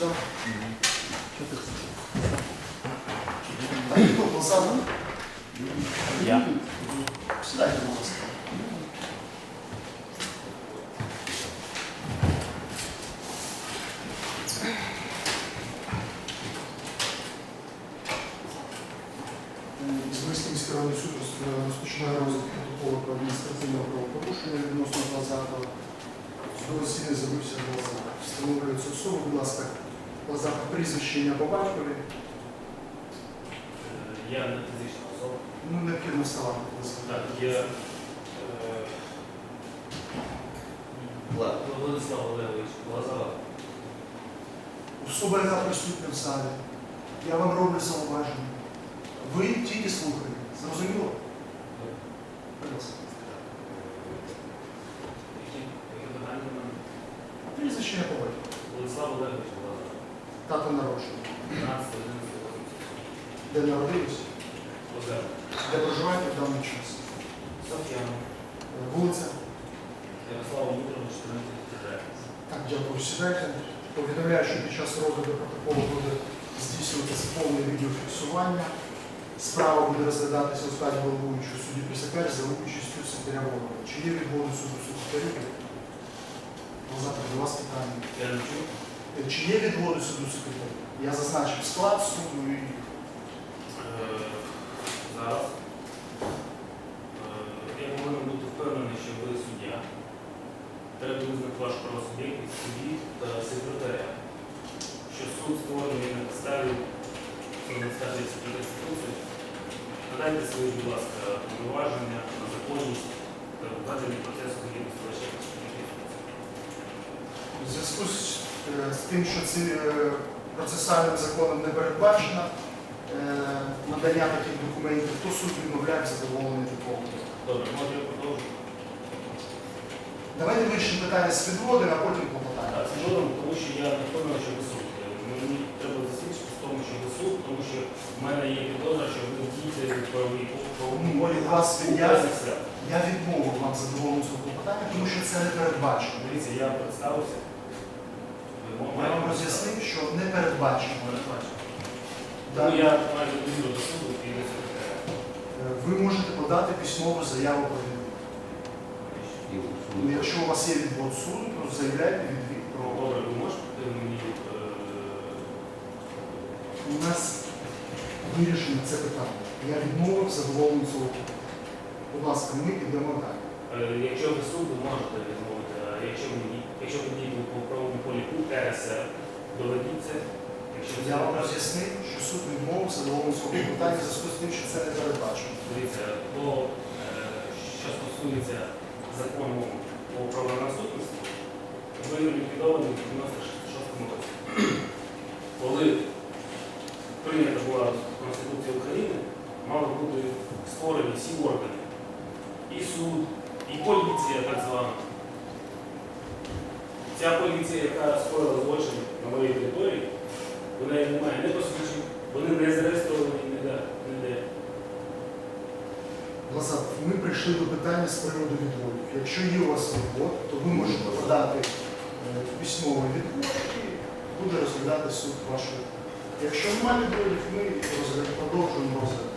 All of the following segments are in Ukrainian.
сюди. Так, хто посаду? Я. Сідайте, будь ласка. Ізмирський міський районний суд роз- розпочинає розгляд протоколу про адміністративне правопорушення відносно Лазарова. Судове засідання з'явився Лазар. Встановлюється особа, будь ласка, Лазар, прізвище ім'я по батькові. Я не фізична особа. Ну, необхідно вставати. Так, я е, Владислав Олегович Лазаров. Особа, яка присутня в залі. Я вам роблю зауваження. Ви тільки слухаєте. Зрозуміло? Будь ласка. Які які питання до мене? Прізвище ім'я по батькові. Владислав Олегович Лазаров. Дата народження. 15 Де народились? Лазаров. Де проживаєте в даний час? Соф'ян. Е, Вулиця. Ярослава Дмитровна, 14 Так, дякую. Сідайте. Повідомляю, що під час розгляду протоколу буде здійснюватися повне відеофіксування. Справа буде розглядатися у складі головуючого судді присякач за участю секретаря голови. Чи є відводи суду секретарю? Завтра до вас питання. Я не чув. Е, Чи є відводи суду секретарю? Я зазначив склад суду і Е, Зараз. Е, Я повинен бути впевнений, що ви суддя. Треба визнати вашу правосуб'єктність судді та секретаря. Що суд створений на підставі підставі секретаря Надайте свої, будь ласка, повноваження на законність та введення процесу гідності вашої Конституції. в зв'язку з, з тим, що цим е, процесуальним законом не передбачено е, надання таких документів, то суд відмовляє в задоволенні. Добре, може я продовжу? Давайте вирішимо питання з відводи, а потім по Так, це жодом, тому що я не впевнений, що ви суд. Мені треба засвідчити в тому, що ви суд, тому що в мене є підозра, що ви правовій волі У вас я, я відмовив вам задоволенню цього питання, тому що це не передбачено. Дивіться, я представився. Я вам роз'яснив, що не передбачено. Тому я маю довіру до суду і до. Ви можете подати письмову заяву про відвід. Ну, Якщо у вас є відвод суду, то заявляйте відвід про. Добре, ви можете мені е, У нас вирішено це питання. Я відмовив задоволенню цього. Будь ласка, ми підемо далі. е, якщо ви суд, ви можете відмовити, а якщо ви дієте по правовому полі УРСР, доведіть це. Якщо Я вам роз'яснив, що суд відмовив задоволенню цього питання в зв'язку з тим, що це не передбачено. Дивіться, то, е, що стосується закону про правонаступництво, ви ліквідовані в 96 році. Коли прийнята була Конституція України, мали бути створені всі органи. І суд, і поліція так звана. Ця поліція, яка скоїла злочин на моїй території, неї немає не посвідчень, вони не зареєстровані ніде. Лазар, ми прийшли до питання з приводу відводів. Якщо є у вас відвод, то ви можете подати е, письмовий відвод і буде розглядати суд вашу. Якщо немає відводів, ми продовжуємо розгляд.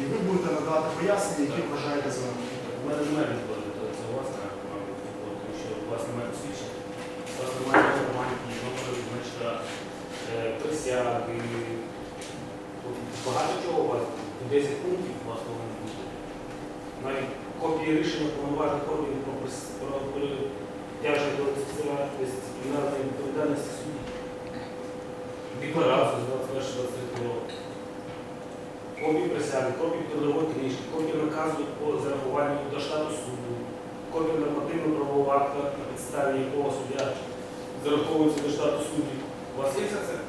І ви будете надавати пояснення, які вважаєте за необхідне. У мене немає відводу, то це у вас мабуть, відвод, тому що у вас немає посвідчення. Вас немає нормальні значка, присяги. Багато чого у вас, 10 пунктів у вас повинно бути. Навіть копії рішення повноважних органів про прис- про притяження до дисциплінарної відповідальності судді. Декларацію з 21-23 року. Копії присяги, копії трудової книжки, копії наказу по зарахуванню до штату суду, копії нормативно-правового акта, на підставі якого суддя зараховується до штату суддів. У вас є все це? Лазар,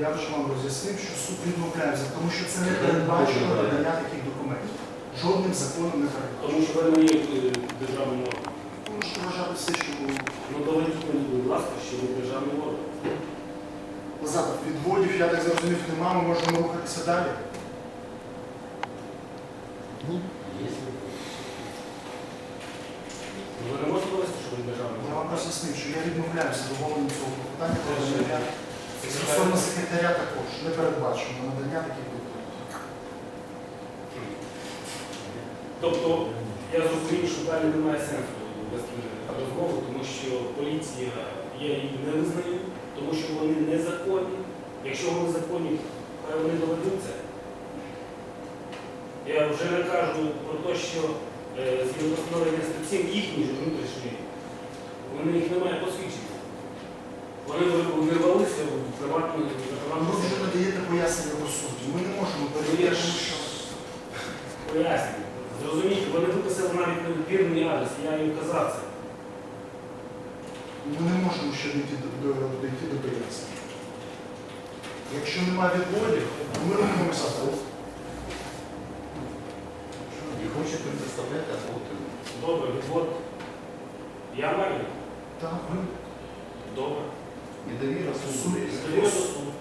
я вже вам роз'яснив, що суд відмовляється, тому що це не передбачено надання таких документів. Жодним законом не передбачено. Тому що ви не є державним органом. Ви можете вважати все, що було. Ну доведіть мені, будь ласка, що ви державний орган. Лазар, відводів, я так зрозумів, нема, ми можемо рухатися далі. Ви не можете довести, що ви державний Я вам орган? роз'яснив, що я відмовляюся задоволенням цього питання про надання. Стосовно секретаря також не передбачено надання таких документів. Тобто я зрозумів, що далі немає сенсу вести розмову, тому що поліція, я її не визнаю, тому що вони незаконні. Якщо вони законні, хай вони доведуть це. Я вже не кажу про те, що е, згідно 107 їхні ж внутрішні, вони їх немає посвідчення. Вони вирвалися в приватну Ви приватну вже надаєте пояснення по суті. Ми не можемо перевірити, тому що Пояснюю. Зрозумійте, вони виписали навіть невірний адрес, я їм казав це. ми не можемо ще дійти до, до, дійти до пояснення. Якщо немає відводів, ми рухаємося тут. Не хочет предоставлять, а вот Добре, відвод. Я маю. Так, ви Добре. Суд. суду.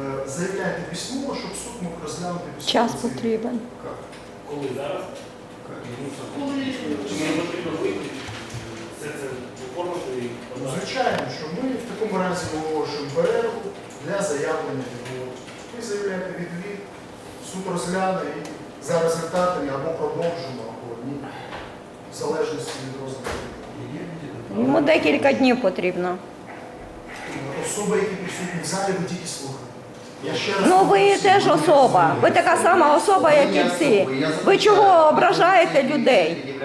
Е, заявляєте письмово, щоб суд мог розглянути письмово. Час потрібен. Коли зараз? І Ну. Звичайно, що ми в такому разі оголошуємо перерву для заявлення відводу. Ви заявляєте відвід, суд розгляне і за результатами або продовжимо, або ні. В залежності від розгляду. Йому декілька днів потрібно. Особи, які присутні в залі, ви тільки слухаєте. Я ще раз Ну ви наголошую, теж особа. Ви така сама особа, як і всі. Ви чого ображаєте людей?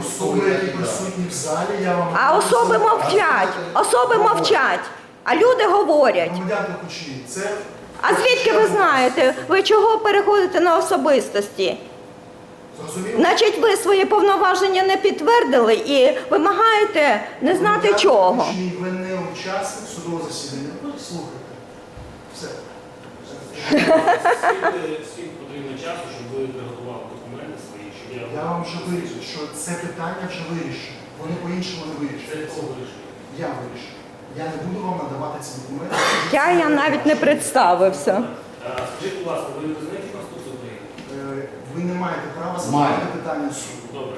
Особи, які присутні в залі, я вам А особи мовчать. Особи мовчать. А люди говорять. Громадянки Кучні, це А звідки ви знаєте? Ви чого переходите на особистості? зрозуміло? Значить, ви свої повноваження не підтвердили і вимагаєте не знати чого. Ви не учасник судового засідання. Ви слухайте. Все. Скільки потрібно часу, щоб ви приготували документи свої, щоб я... Я вам вже вирішив, що це питання вже вирішено. Вони по-іншому не Це вирішують. хто вирішує? Я вирішив. Я не буду вам надавати ці документи. Я, я навіть не представився. Скажіть, будь ласка, ви не знаєте Конституцію України? Е, Ви не маєте права задавати питання суду. Добре.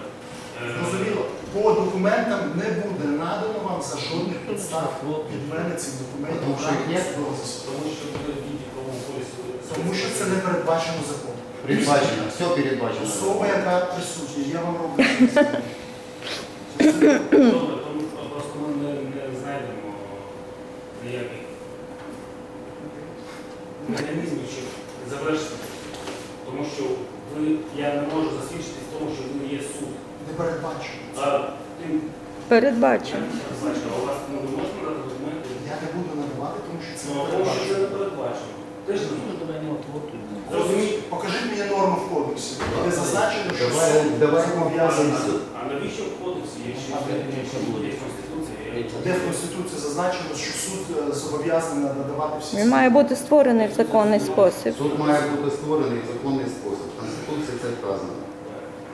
Зрозуміло, по документам не буде надано вам за жодних підстав від мене цих документів. Тому що їх в є? Тому що буде. Тому що це не передбачено законом. Предбачено, все передбачено. Особа, яка присутня, я вам роблю. Добре, тому просто ми не, не знайдемо ніяких механізмів, щоб завершити. Тому що ви, я не можу засвідчити в тому, що ви є суд. Не передбачено. А тим, Передбачено. як а у вас ну, ви можете надати документи? Я не буду надавати, тому що це Ну, не а тому що це не передбачено. передбачено. Можна. Зрозуміть, Зрозуміть. покажіть мені норму в кодексі, де зазначено, що Давай- суд давай зобов'язаний. А навіщо в кодексі, якщо якщо є Конституція? я- Де в Конституції зазначено, що суд е, зобов'язаний надавати всі Він має бути створений в законний спосіб. Суд має бути створений в законний спосіб. В Конституції це вказано.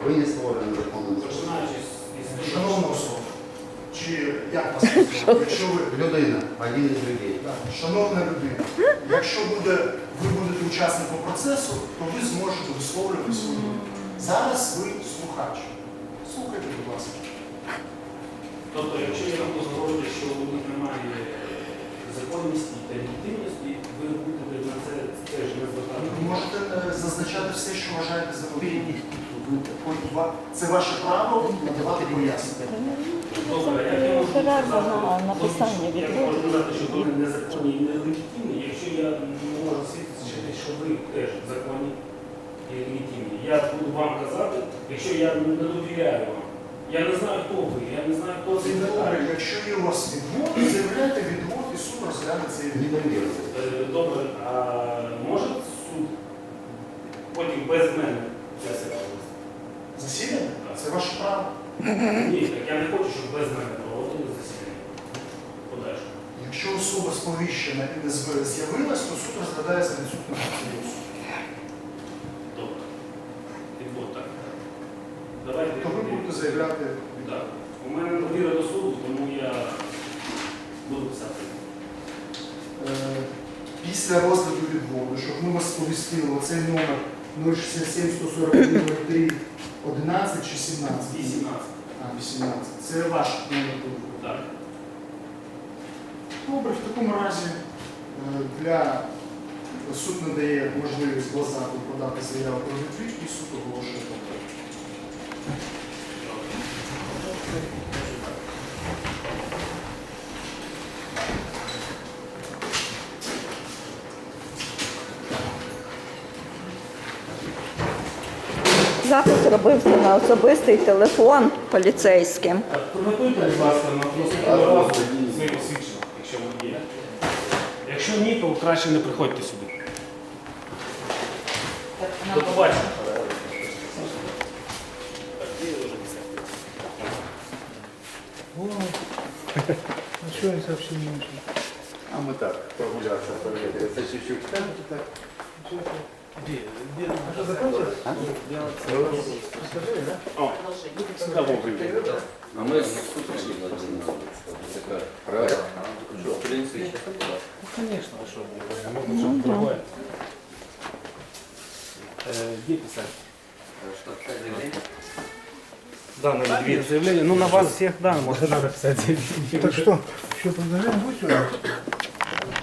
Ви не створені спосіб. Починаючи з Шановна особа, чи як вас назвати? Якщо ви Людина, один із людей. Так, Шановна людина, якщо буде, ви будете учасником процесу, то ви зможете висловлювати свою думку. Зараз ви слухач. Слухайте, будь ласка. Тобто, якщо я вам говорити, що у них немає законності та легітимності, ви будете на це теж не звертати. Ви можете е, зазначати все, що вважаєте за необхідне. Це ваше право надавати пояснення. Добре, я можу сказати, на написання логічно, як можу сказати, що ви незаконні і нелегітимні, якщо я не можу свідчити, що ви теж законні і легітимні. Я буду вам казати, якщо я не довіряю вам. Я не знаю, хто ви, я не знаю, хто це Добре, Якщо є у вас відвод, заявляйте відвод і суд розгляне цей відвод. Е, Добре, а може суд потім без мене? Засідання? Це ваше право. Ні, так я не хочу, щоб без мене проводили засідання. Подальше. Якщо особа сповіщена і не з'явилась, то суд розглядає за відсутністю цієї особи. Добре. Відвод, так. Давайте. То ви будете заявляти Так. У мене довіра до суду, тому я буду писати. Е, після розгляду відводу, щоб ми вас сповістили, оцей номер 067 141 11 чи 17? 18. А, 18. Це ваш номер телефону. Так. Добре, в такому разі е, для суд надає можливість Лазаку подати заяву про відвід і суд оголошує контракт. Запис робився на особистий телефон поліцейським. Так, Приготуйте, будь ласка, на наступного разу свої посвідчення, якщо вони є. Якщо ні, то краще не приходьте сюди. До побачення. Так. А что они совсем не? А ми так, прогулятися, перевірити. Це чуть-чуть. Что, закончилось? А? а мы Ну, Конечно, а что? Ну, да. Э, где писать? Да, на заявление. Ну, на вас всех, да, можно написать заявление. Так что, еще продолжаем? Будь